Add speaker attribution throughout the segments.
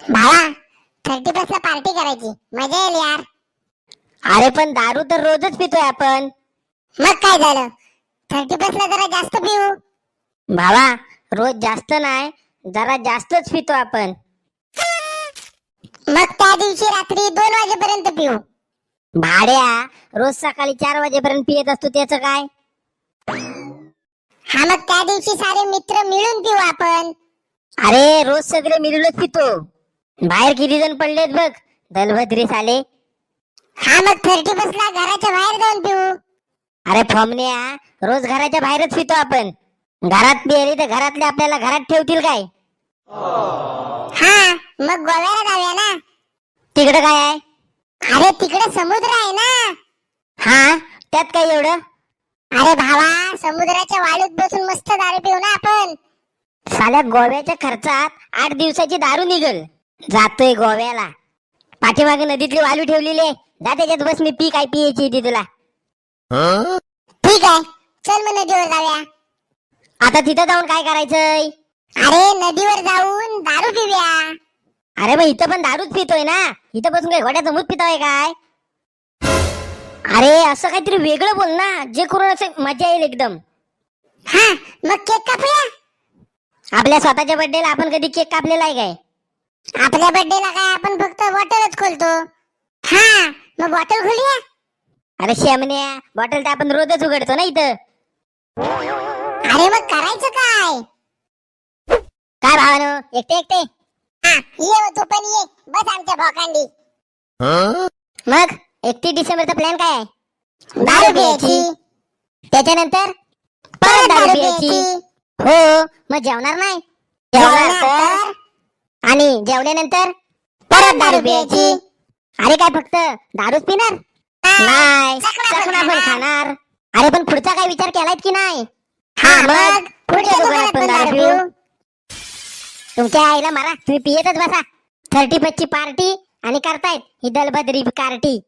Speaker 1: भावा thirty first ला party करायची. मजा येईल यार.
Speaker 2: अरे पण दारू तर रोजच पितोय आपण.
Speaker 1: मग काय झालं? थर्टी फर्स्ट ला जरा जास्त पिऊ.
Speaker 2: भावा रोज जास्त नाही जरा जास्तच पितो आपण.
Speaker 1: मग त्या दिवशी रात्री दोन वाजेपर्यंत पिऊ.
Speaker 2: भाड्या रोज सकाळी चार वाजेपर्यंत पियत असतो त्याचं काय?
Speaker 1: हा मग त्या दिवशी सारे मित्र मिळून पिऊ आपण.
Speaker 2: अरे रोज सगळे मिळूनच पितो. बाहेर किती जण पडलेत बघ. दलभद्री साले.
Speaker 1: हा मग थर्टी फर्स्ट ला घराच्या बाहेर जाऊन पिऊ.
Speaker 2: अरे फॉमन्या रोज घराच्या बाहेरच पितो आपण. घरात पिली तर घरातले आपल्याला घरात ठेवतील काय?
Speaker 1: हा मग गोव्याला जाऊया ना.
Speaker 2: तिकडं काय आहे?
Speaker 1: अरे तिकडे समुद्र आहे ना.
Speaker 2: हा त्यात काय एवढं?
Speaker 1: अरे भावा समुद्राच्या वाळूत बसून मस्त दारू पिऊ ना आपण.
Speaker 2: साल्या गोव्याच्या खर्चात आठ दिवसाची दारू निघल. जातोय गोव्याला. पाठीमागे नदीतली वालू ठेवलेली आहे. जा त्याच्यात बस मी पी काय पियची ती तुला
Speaker 1: ठीक आहे? चल मग नदीवर जाऊया.
Speaker 2: आता तिथं जाऊन काय करायचंय?
Speaker 1: अरे नदीवर जाऊन दारू पिऊया.
Speaker 2: अरे मग इथं पण दारूच पितोय ना? इथं बसून काय घोड्याचं मूत पितोय काय? अरे असं काहीतरी वेगळं बोल ना जे करून असं मजा येईल एकदम.
Speaker 1: हा मग केक कापूया.
Speaker 2: आपल्या स्वतःच्या बर्थडेला आपण कधी केक कापलेला आहे काय?
Speaker 1: आपल्या बर्थडेला काय आपण फक्त बॉटलच खोलतो? हा मग बॉटल खोलूया?
Speaker 2: अरे शेमण्या बॉटल तर आपण रोजच उघडतो ना इथं.
Speaker 1: अरे मग करायचं काय?
Speaker 2: काय भावानो एकटे एकटे?
Speaker 1: हा ये तू पण ये. बस आमच्या भोकांडी
Speaker 2: मग एकतीस डिसेंबरचा प्लॅन काय आहे?
Speaker 1: दारू प्यायची.
Speaker 2: त्याच्यानंतर
Speaker 1: परत दारू प्यायची.
Speaker 2: हो मग जेवणार नाही? जेवणार तर? आणि जेवल्यानंतर परत दारू प्यायची. अरे काय फक्त दारूच पिणार? नाही. चकना पण खाणार. अरे पण पुढचा काय विचार केलाय की नाही?
Speaker 1: हा मग पुढच्या दुकानात पण दारू पिऊ.
Speaker 2: तुमच्या आईला मारा. तुम्ही पियतच बसा. थर्टी ची पार्टी आणि करतायत. ही दलबद्री पार्टी.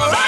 Speaker 3: Alright.